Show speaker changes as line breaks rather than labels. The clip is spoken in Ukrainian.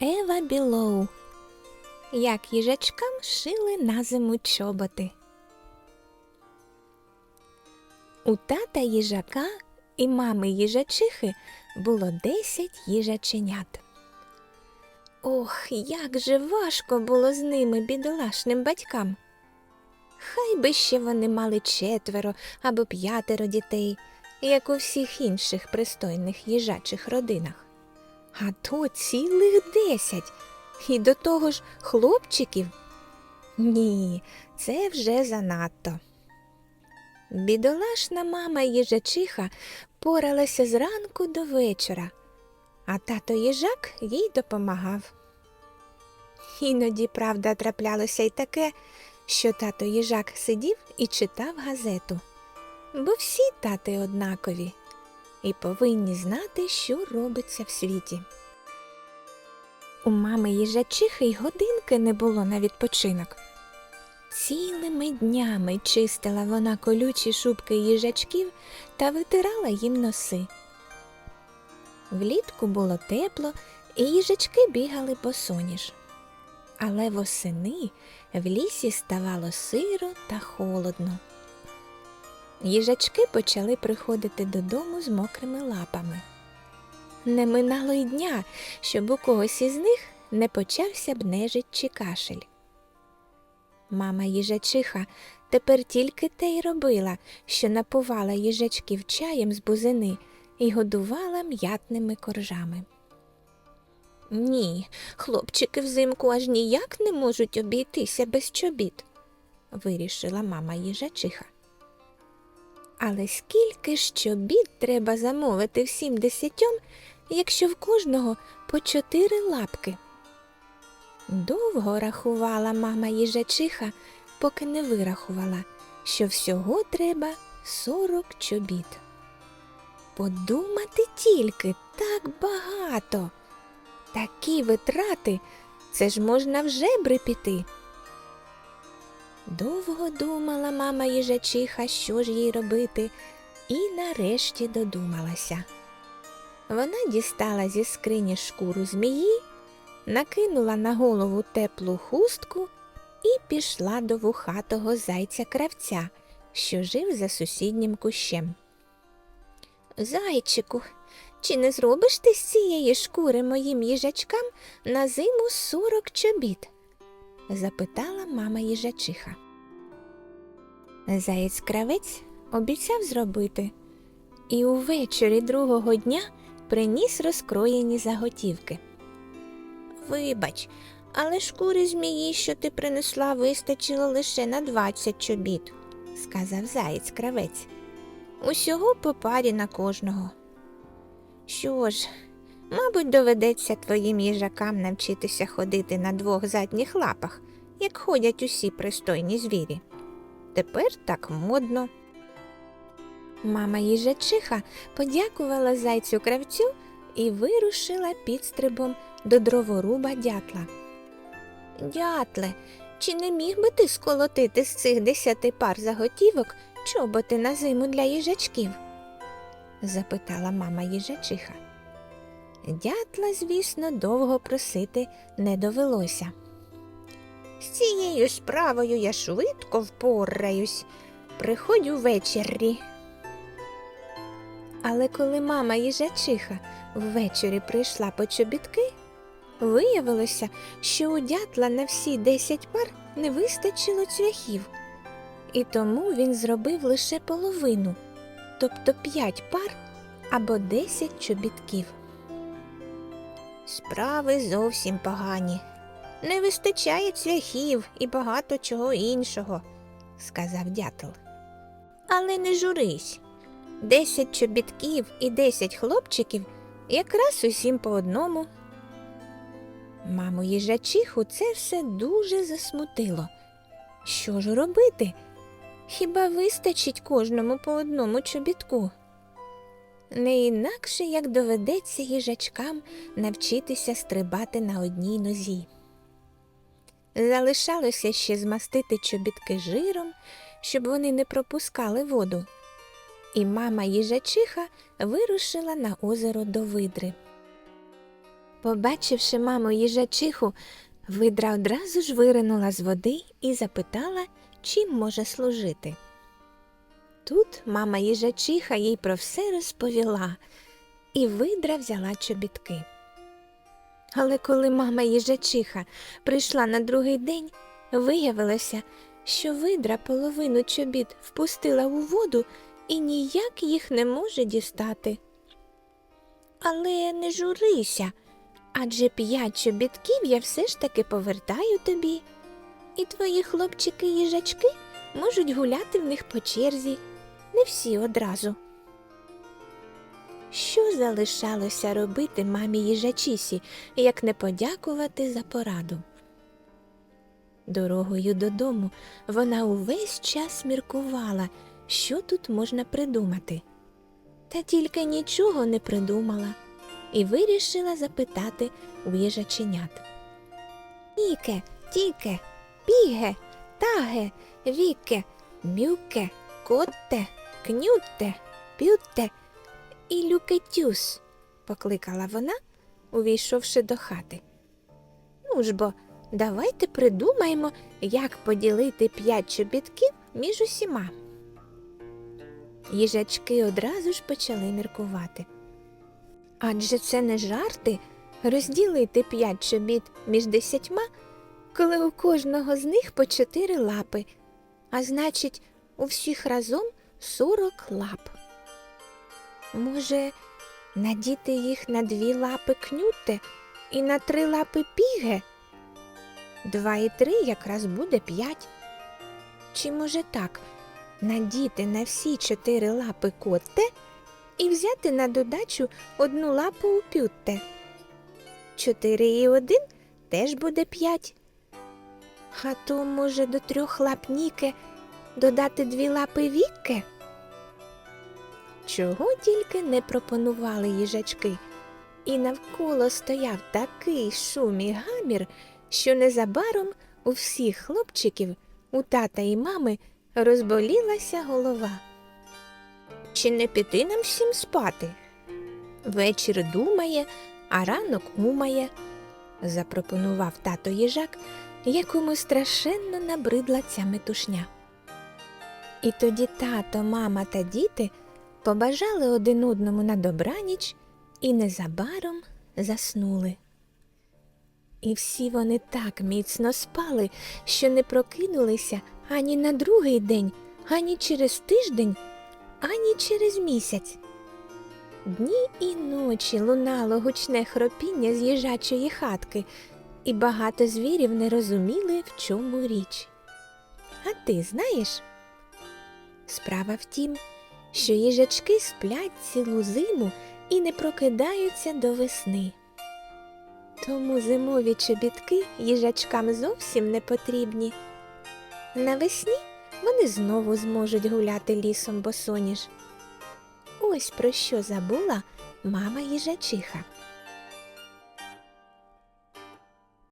Ева Білоу. Як їжачкам шили на зиму чоботи. У тата їжака і мами їжачихи було десять їжаченят. Ох, як же важко було з ними бідолашним батькам. Хай би ще вони мали четверо або п'ятеро дітей, як у всіх інших пристойних їжачих родинах. А то цілих десять. І до того ж хлопчиків. Ні, це вже занадто. Бідолашна мама їжачиха поралася зранку до вечора, а тато їжак їй допомагав. Іноді, правда, траплялося й таке, що тато їжак сидів і читав газету, бо всі тати однакові і повинні знати, що робиться в світі. У мами їжачихи й годинки не було на відпочинок. Цілими днями чистила вона колючі шубки їжачків та витирала їм носи. Влітку було тепло, і їжачки бігали босоніж. Але восени в лісі ставало сиро та холодно. Їжачки почали приходити додому з мокрими лапами. Не минало й дня, щоб у когось із них не почався б нежить чи кашель. Мама їжачиха тепер тільки те й робила, що напувала їжачків чаєм з бузини і годувала м'ятними коржами. Ні, хлопчики взимку аж ніяк не можуть обійтися без чобіт, вирішила мама їжачиха. Але скільки ж чобіт треба замовити всім десятьом, якщо в кожного по чотири лапки? Довго рахувала мама їжачиха, поки не вирахувала, що всього треба сорок чобіт. Подумати тільки так багато. Такі витрати це ж можна в жебри піти. Довго думала мама їжачиха, що ж їй робити, і нарешті додумалася. Вона дістала зі скрині шкуру змії, накинула на голову теплу хустку і пішла до вухатого зайця кравця, що жив за сусіднім кущем. Зайчику, чи не зробиш ти з цієї шкури моїм їжачкам на зиму сорок чобіт? Запитала мама їжачиха. Заєць кравець обіцяв зробити, і увечері другого дня приніс розкроєні заготівки. Вибач, але шкури змії, що ти принесла, вистачило лише на двадцять чобіт, сказав заєць кравець. Усього по парі на кожного. Що ж, мабуть, доведеться твоїм їжакам навчитися ходити на двох задніх лапах, як ходять усі пристойні звірі. Тепер так модно. Мама їжачиха подякувала зайцю кравцю і вирушила підстрибом до дроворуба дятла. Дятле, чи не міг би ти сколотити з цих десяти пар заготівок чоботи на зиму для їжачків? запитала мама їжачиха. Дятла, звісно, довго просити не довелося. З цією справою я швидко впораюсь. Приходь увечері. Але коли мама їжачиха ввечері прийшла по чобітки, виявилося, що у дятла на всі десять пар не вистачило цвяхів, і тому він зробив лише половину, тобто п'ять пар або десять чобітків. Справи зовсім погані. Не вистачає цвяхів і багато чого іншого, сказав дятел. Але не журись. Десять чобітків і десять хлопчиків якраз усім по одному. Маму їжачиху це все дуже засмутило. Що ж робити? Хіба вистачить кожному по одному чобітку? Не інакше як доведеться їжачкам навчитися стрибати на одній нозі. Залишалося ще змастити чобітки жиром, щоб вони не пропускали воду. І мама їжачиха вирушила на озеро до видри. Побачивши маму їжачиху, видра одразу ж виринула з води і запитала, чим може служити. Тут мама їжачиха їй про все розповіла, і видра взяла чобітки. Але коли мама їжачиха прийшла на другий день, виявилося, що видра половину чобіт впустила у воду і ніяк їх не може дістати. Але не журися, адже п'ять чобітків я все ж таки повертаю тобі, і твої хлопчики-їжачки можуть гуляти в них по черзі, не всі одразу. Що залишалося робити мамі їжачісі, як не подякувати за пораду? Дорогою додому вона увесь час міркувала, що тут можна придумати. Та тільки нічого не придумала і вирішила запитати у їжаченят. Іке, тіке, піге, таге, віке, мюке, котте, кнютте, пютте і люкетюс, покликала вона, увійшовши до хати. Ну ж бо, давайте придумаємо, як поділити п'ять чобітків між усіма. Їжачки одразу ж почали міркувати. Адже це не жарти розділити п'ять чобіт між десятьма, коли у кожного з них по чотири лапи, а значить, у всіх разом сорок лап. Може, надіти їх на дві лапи кнюте і на три лапи піге? Два і три якраз буде п'ять. Чи може так, надіти на всі чотири лапи котте і взяти на додачу одну лапу у пютте? Чотири і один теж буде п'ять. А то, може, до трьох лап Ніке додати дві лапи Вікке? Чого тільки не пропонували їжачки, і навколо стояв такий шум і гамір, що незабаром у всіх хлопчиків, у тата і мами розболілася голова. Чи не піти нам всім спати? Вечір думає, а ранок умає, запропонував тато їжак, якому страшенно набридла ця метушня. І тоді тато, мама та діти побажали один одному на добраніч і незабаром заснули. І всі вони так міцно спали, що не прокинулися ані на другий день, ані через тиждень, ані через місяць. Дні і ночі лунало гучне хропіння з їжачої хатки, і багато звірів не розуміли, в чому річ. А ти знаєш? Справа в тім, що їжачки сплять цілу зиму і не прокидаються до весни. Тому зимові чобітки їжачкам зовсім не потрібні. Навесні вони знову зможуть гуляти лісом босоніж. Ось про що забула мама їжачиха.